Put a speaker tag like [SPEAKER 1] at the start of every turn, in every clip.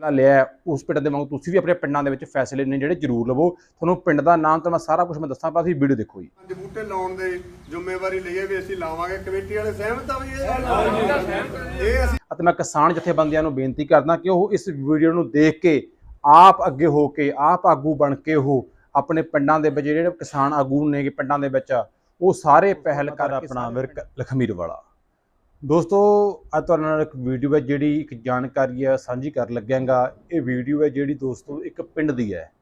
[SPEAKER 1] ਫੈਸਲਾ ਲਿਆ ਹੈ, ਉਸ ਪਿੰਡ ਦੇ ਵਾਂਗ ਤੁਸੀਂ ਵੀ ਆਪਣੇ ਪਿੰਡਾਂ ਦੇ ਵਿੱਚ ਫੈਸਲੇ ਨੇ ਜਿਹੜੇ ਜ਼ਰੂਰ ਲਵੋ। ਤੁਹਾਨੂੰ ਪਿੰਡ ਦਾ ਨਾਮ ਤਾਂ ਮੈਂ ਸਾਰਾ ਕੁਝ ਮੈਂ ਦੱਸਾਂ ਪਰ ਤੁਸੀਂ ਵੀਡੀਓ ਦੇਖੋ ਜੀ।
[SPEAKER 2] ਪੰਜ ਬੂਟੇ ਲਾਉਣ ਦੇ ਜ਼ਿੰਮੇਵਾਰੀ ਲਈ ਹੈ ਵੀ ਅਸੀਂ ਲਾਵਾਂਗੇ ਕਮੇਟੀ ਵਾਲੇ ਸਹਿਮਤ ਆ ਵੀ ਇਹ? ਇਹ ਅਸੀਂ
[SPEAKER 1] ਅਤੇ ਮੈਂ ਕਿਸਾਨ ਜਥੇਬੰਦੀਆਂ ਨੂੰ ਬੇਨਤੀ ਕਰਦਾ ਕਿ ਉਹ ਇਸ ਵੀਡੀਓ ਨੂੰ ਦੇਖ ਕੇ ਆਪ ਅੱਗੇ ਹੋ ਕੇ ਆਪ ਆਗੂ ਬਣ ਕੇ ਉਹ ਆਪਣੇ ਪਿੰਡਾਂ ਦੇ ਵਿੱਚ ਜਿਹੜੇ ਕਿਸਾਨ ਆਗੂ ਨੇ ਪਿੰਡਾਂ ਦੇ ਵਿੱਚ ਉਹ ਸਾਰੇ ਪਹਿਲ ਕਰ ਆਪਣਾ ਵਿਰਕ ਲਖਮੀਰ ਵਾਲਾ। ਦੋਸਤੋ, ਅੱਜ ਤੁਹਾਡੇ ਨਾਲ ਇੱਕ ਵੀਡੀਓ ਹੈ ਜਿਹੜੀ ਇੱਕ ਜਾਣਕਾਰੀ ਹੈ, ਸਾਂਝੀ ਕਰਨ ਲੱਗਿਆਗਾ। ਇਹ ਵੀਡੀਓ ਹੈ ਜਿਹੜੀ ਦੋਸਤੋ ਇੱਕ ਪਿੰਡ ਦੀ ਹੈ।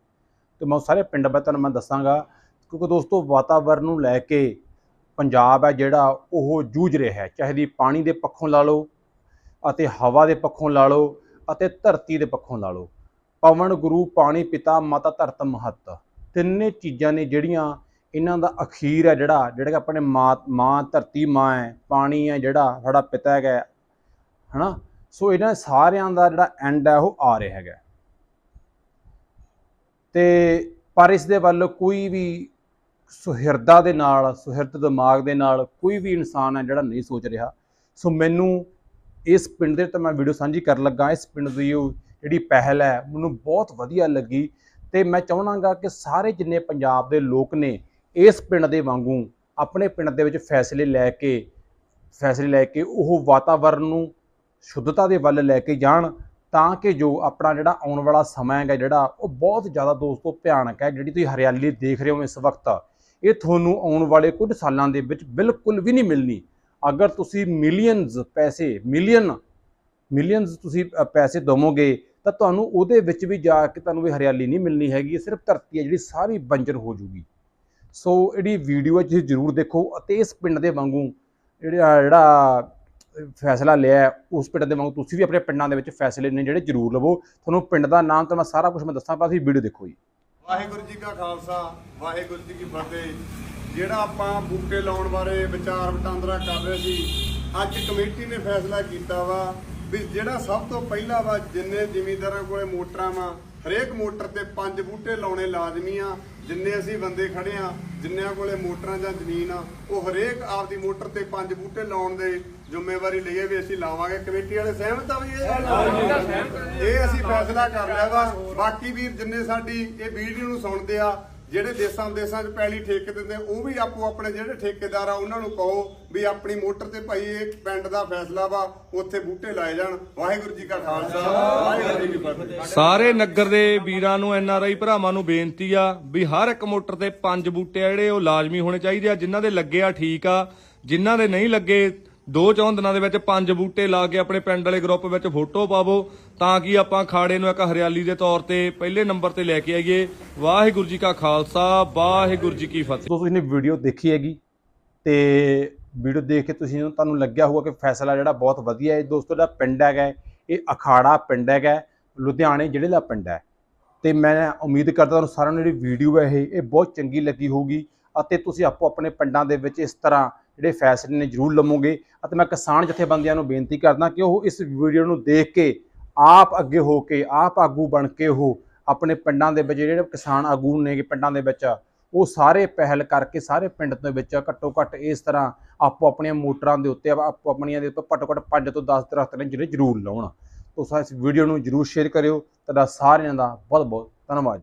[SPEAKER 1] ਤੇ ਮੈਂ ਸਾਰੇ ਪਿੰਡ ਬਾਰੇ ਤੁਹਾਨੂੰ ਮੈਂ ਦੱਸਾਂਗਾ। ਕਿਉਂਕਿ ਦੋਸਤੋ, ਵਾਤਾਵਰਨ ਨੂੰ ਲੈ ਕੇ ਪੰਜਾਬ ਹੈ ਜਿਹੜਾ, ਉਹ ਜੂਝ ਰਿਹਾ ਹੈ। ਚਾਹੇ ਦੀ ਪਾਣੀ ਦੇ ਪੱਖੋਂ ਲਾ ਲਓ ਅਤੇ ਹਵਾ ਦੇ ਪੱਖੋਂ ਲਾ ਲਓ ਅਤੇ ਧਰਤੀ ਦੇ ਪੱਖੋਂ ਲਾ ਲਓ। ਪਵਨ, ਗੁਰੂ, ਪਾਣੀ, ਪਿਤਾ, ਮਾਤਾ, ਧਰਤ, ਮਹੱਤ। ਤਿੰਨੇ ਚੀਜ਼ਾਂ ਨੇ ਜਿਹੜੀਆਂ ਇਹਨਾਂ ਦਾ ਅਖੀਰ ਹੈ ਜਿਹੜਾ ਜਿਹੜਾ ਕਿ ਆਪਣੇ ਮਾਂ ਮਾਂ ਧਰਤੀ ਮਾਂ ਹੈ ਪਾਣੀ ਹੈ ਜਿਹੜਾ ਸਾਡਾ ਪਿਤਾ ਹੈਗਾ ਹੈ, ਹਨਾ? ਸੋ ਇਹਨਾਂ ਸਾਰਿਆਂ ਦਾ ਜਿਹੜਾ ਐਂਡ ਹੈ ਉਹ ਆ ਰਿਹਾ ਹੈਗਾ ਤੇ ਪਰ ਇਸ ਦੇ ਵੱਲ ਕੋਈ ਵੀ ਸੁਹਿਰਦਾ ਦੇ ਨਾਲ ਸੁਹਿਰਦ ਦਿਮਾਗ ਦੇ ਨਾਲ ਕੋਈ ਵੀ ਇਨਸਾਨ ਹੈ ਜਿਹੜਾ ਨਹੀਂ ਸੋਚ ਰਿਹਾ। ਸੋ ਮੈਨੂੰ ਇਸ ਪਿੰਡ ਦੇ ਤਾਂ ਮੈਂ ਵੀਡੀਓ ਸਾਂਝੀ ਕਰਨ ਲੱਗਾ ਇਸ ਪਿੰਡ ਦੀ ਉਹ ਜਿਹੜੀ ਪਹਿਲ ਹੈ ਮੈਨੂੰ ਬਹੁਤ ਵਧੀਆ ਲੱਗੀ। ਤੇ ਮੈਂ ਚਾਹਣਾਗਾ ਕਿ ਸਾਰੇ ਜਿੰਨੇ ਪੰਜਾਬ ਦੇ ਲੋਕ ਨੇ ਇਸ ਪਿੰਡ ਦੇ ਵਾਂਗੂ ਆਪਣੇ ਪਿੰਡ ਦੇ ਵਿੱਚ ਫੈਸਲੇ ਲੈ ਕੇ, ਫੈਸਲੇ ਲੈ ਕੇ ਉਹ ਵਾਤਾਵਰਣ ਨੂੰ ਸ਼ੁੱਧਤਾ ਦੇ ਵੱਲ ਲੈ ਕੇ ਜਾਣ ਤਾਂ ਕਿ ਜੋ ਆਪਣਾ ਜਿਹੜਾ ਆਉਣ ਵਾਲਾ ਸਮਾਂ ਹੈਗਾ ਜਿਹੜਾ, ਉਹ ਬਹੁਤ ਜ਼ਿਆਦਾ ਦੋਸਤੋ ਭਿਆਨਕ ਹੈ, ਜਿਹੜੀ ਤੁਸੀਂ ਹਰਿਆਲੀ ਦੇਖ ਰਹੇ ਹੋ ਇਸ ਵਕਤ। ਇਹ ਤੁਹਾਨੂੰ ਆਉਣ ਵਾਲੇ ਕੁਝ ਸਾਲਾਂ ਦੇ ਵਿੱਚ ਬਿਲਕੁਲ ਵੀ ਨਹੀਂ ਮਿਲਣੀ। ਅਗਰ ਤੁਸੀਂ ਮਿਲੀਅਨਸ ਪੈਸੇ ਮਿਲੀਅਨ ਮਿਲੀਅਨਸ ਤੁਸੀਂ ਪੈਸੇ ਦਵੋਗੇ, ਤਾਂ ਤੁਹਾਨੂੰ ਉਹਦੇ ਵਿੱਚ ਵੀ ਜਾ ਕੇ ਤੁਹਾਨੂੰ ਇਹ ਹਰਿਆਲੀ ਨਹੀਂ ਮਿਲਣੀ ਹੈਗੀ ਸਿਰਫ ਧਰਤੀ ਹੈ ਜਿਹੜੀ ਸਾਰੀ ਬੰਜਰ ਹੋ ਜੂਗੀ। ਸੋ ਜਿਹੜੀ ਵੀਡੀਓ ਹੈ ਤੁਸੀਂ ਜ਼ਰੂਰ ਦੇਖੋ ਅਤੇ ਇਸ ਪਿੰਡ ਦੇ ਵਾਂਗੂ ਜਿਹੜਾ ਜਿਹੜਾ ਫੈਸਲਾ ਲਿਆ ਉਸ ਪਿੰਡ ਦੇ ਵਾਂਗੂ ਤੁਸੀਂ ਵੀ ਆਪਣੇ ਪਿੰਡਾਂ ਦੇ ਵਿੱਚ ਫੈਸਲੇ ਨੇ ਜਿਹੜੇ ਜ਼ਰੂਰ ਲਵੋ। ਤੁਹਾਨੂੰ ਪਿੰਡ ਦਾ ਨਾਮ ਤਾਂ ਮੈਂ ਸਾਰਾ ਕੁਝ ਮੈਂ ਦੱਸਾਂ, ਪਰ ਤੁਸੀਂ ਵੀਡੀਓ ਦੇਖੋ ਜੀ।
[SPEAKER 2] ਵਾਹਿਗੁਰੂ ਜੀ ਕਾ ਖਾਲਸਾ, ਵਾਹਿਗੁਰੂ ਜੀ ਕੀ ਫਤਿਹ। ਜਿਹੜਾ ਆਪਾਂ ਬੂਟੇ ਲਾਉਣ ਬਾਰੇ ਵਿਚਾਰ ਵਟਾਂਦਰਾ ਕਰ ਰਹੇ ਸੀ, ਅੱਜ ਕਮੇਟੀ ਨੇ ਫੈਸਲਾ ਕੀਤਾ ਵਾ ਵੀ ਜਿਹੜਾ ਸਭ ਤੋਂ ਪਹਿਲਾਂ ਵਾ ਜਿੰਨੇ ਜ਼ਿਮੀਂਦਾਰਾਂ ਕੋਲੇ ਮੋਟਰਾਂ ਵਾ, ਹਰੇਕ ਮੋਟਰ ਤੇ ਪੰਜ ਬੂਟੇ ਲਾਉਣੇ ਲਾਜ਼ਮੀ ਆ ਜਿੰਨੇ ਅਸੀਂ ਬੰਦੇ ਖੜੇ ਆ ਜਿੰਨਿਆਂ ਕੋਲੇ ਮੋਟਰਾਂ ਜਾਂ ਜ਼ਮੀਨ ਆ ਉਹ ਹਰੇਕ ਆਪਦੀ ਮੋਟਰ ਤੇ ਪੰਜ ਬੂਟੇ ਲਾਉਣ ਦੇ ਜ਼ਿੰਮੇਵਾਰੀ ਲਈ ਹੈ ਵੀ ਅਸੀਂ ਲਾਵਾਂਗੇ। ਕਮੇਟੀ ਵਾਲੇ ਸਹਿਮਤ ਆ ਵੀ ਇਹ ਇਹ ਅਸੀਂ ਫੈਸਲਾ ਕਰ ਲਿਆ ਵਾ। ਬਾਕੀ ਵੀਰ ਜਿੰਨੇ ਸਾਡੀ ਇਹ ਵੀਡੀਓ ਨੂੰ ਸੁਣਦੇ ਆ ਜਿਹੜੇ ਦੇਸਾਂ ਦੇਸਾਂ 'ਚ ਪੈਲੀ ਠੇਕੇ ਦਿੰਦੇ, ਉਹ ਵੀ ਆਪੋ ਆਪਣੇ ਜਿਹੜੇ ਠੇਕੇਦਾਰ ਆ, ਉਹਨਾਂ ਨੂੰ ਕਹੋ ਵੀ ਆਪਣੀ ਮੋਟਰ ਤੇ ਭਾਈ ਇਹ ਪਿੰਡ ਦਾ ਫੈਸਲਾ ਵਾ, ਉੱਥੇ ਬੂਟੇ ਲਾਏ ਜਾਣ। ਵਾਹਿਗੁਰੂ ਜੀ ਕਾ ਖਾਲਸਾ, ਵਾਹਿਗੁਰੂ ਜੀ ਕੀ ਫਤਿਹ।
[SPEAKER 3] ਸਾਰੇ ਨਗਰ ਦੇ ਵੀਰਾਂ ਨੂੰ, ਐਨ ਆਰ ਆਈ ਭਰਾਵਾਂ ਨੂੰ ਬੇਨਤੀ ਆ ਵੀ ਹਰ ਇੱਕ ਮੋਟਰ ਤੇ ਪੰਜ ਬੂਟੇ ਆ ਜਿਹੜੇ, ਉਹ ਲਾਜ਼ਮੀ ਹੋਣੇ ਚਾਹੀਦੇ ਆ। ਜਿਨ੍ਹਾਂ ਦੇ ਲੱਗੇ ਆ ਠੀਕ ਆ, ਜਿਨ੍ਹਾਂ ਦੇ ਨਹੀਂ ਲੱਗੇ ਦੋ ਚੌਂ ਦਿਨਾਂ ਦੇ ਵਿੱਚ ਪੰਜ ਬੂਟੇ ਲਾ ਕੇ ਆਪਣੇ ਪਿੰਡ ਵਾਲੇ ਗਰੁੱਪ ਵਿੱਚ ਫੋਟੋ ਪਾਵੋ ਤਾਂ ਕਿ ਆਪਾਂ ਖਾੜੇ ਨੂੰ ਇੱਕ ਹਰਿਆਲੀ ਦੇ ਤੌਰ ਤੇ ਪਹਿਲੇ ਨੰਬਰ ਤੇ ਲੈ ਕੇ ਆਈਏ। ਵਾਹਿਗੁਰੂ ਜੀ ਕਾ ਖਾਲਸਾ, ਵਾਹਿਗੁਰੂ ਜੀ ਕੀ ਫਤਿਹ।
[SPEAKER 1] ਦੋਸਤੋ ਇਹਨੇ ਵੀਡੀਓ ਦੇਖੀ ਹੈਗੀ ਤੇ ਵੀਡੀਓ ਦੇਖ ਕੇ ਤੁਸੀਂ ਤੁਹਾਨੂੰ ਲੱਗਿਆ ਹੋਊਗਾ ਕਿ ਫੈਸਲਾ ਜਿਹੜਾ ਬਹੁਤ ਵਧੀਆ ਹੈ। ਦੋਸਤੋ ਜਿਹੜਾ ਪਿੰਡ ਹੈਗਾ ਇਹ ਅਖਾੜਾ ਪਿੰਡ ਹੈਗਾ ਲੁਧਿਆਣੇ ਜ਼ਿਲ੍ਹੇ ਦਾ ਪਿੰਡ ਹੈ। ਤੇ ਮੈਂ ਉਮੀਦ ਕਰਦਾ ਤੁਹਾਨੂੰ ਸਾਰਿਆਂ ਨੂੰ ਜਿਹੜੀ ਵੀਡੀਓ ਹੈ ਇਹ ਇਹ ਬਹੁਤ ਚੰਗੀ ਲੱਗੀ ਹੋਊਗੀ ਅਤੇ ਤੁਸੀਂ ਆਪੋ ਆਪਣੇ ਪਿੰਡਾਂ ਦੇ ਵਿੱਚ ਇਸ ਤਰ੍ਹਾਂ ਜਿਹੜੇ ਫੈਸਲੇ ਨੇ ਜ਼ਰੂਰ ਲਵੋਗੇ ਅਤੇ ਮੈਂ ਕਿਸਾਨ ਜਥੇਬੰਦੀਆਂ ਨੂੰ ਬੇਨਤੀ ਕਰਦਾ ਕਿ ਉਹ ਇਸ ਵੀਡੀਓ ਨੂੰ ਦੇਖ ਕੇ ਆਪ ਅੱਗੇ ਹੋ ਕੇ, ਆਪ ਆਗੂ ਬਣ ਕੇ ਉਹ ਆਪਣੇ ਪਿੰਡਾਂ ਦੇ ਵਿੱਚ ਜਿਹੜੇ ਕਿਸਾਨ ਆਗੂ ਨੇ ਪਿੰਡਾਂ ਦੇ ਵਿੱਚ, ਉਹ ਸਾਰੇ ਪਹਿਲ ਕਰਕੇ ਸਾਰੇ ਪਿੰਡ ਦੇ ਵਿੱਚ ਘੱਟੋ ਘੱਟ ਇਸ ਤਰ੍ਹਾਂ ਆਪੋ ਆਪਣੀਆਂ ਮੋਟਰਾਂ ਦੇ ਉੱਤੇ, ਆਪੋ ਆਪਣੀਆਂ ਦੇ ਉੱਤੇ ਘੱਟੋ ਘੱਟ 5 ਤੋਂ 10 ਦਰਖਤ ਨੇ ਜਿਹੜੇ ਜ਼ਰੂਰ ਲਾਉਣ। ਤੋਂ ਇਸ ਵੀਡੀਓ ਨੂੰ ਜ਼ਰੂਰ ਸ਼ੇਅਰ ਕਰਿਓ। ਤੁਹਾਡਾ ਸਾਰਿਆਂ ਦਾ ਬਹੁਤ ਬਹੁਤ ਧੰਨਵਾਦ।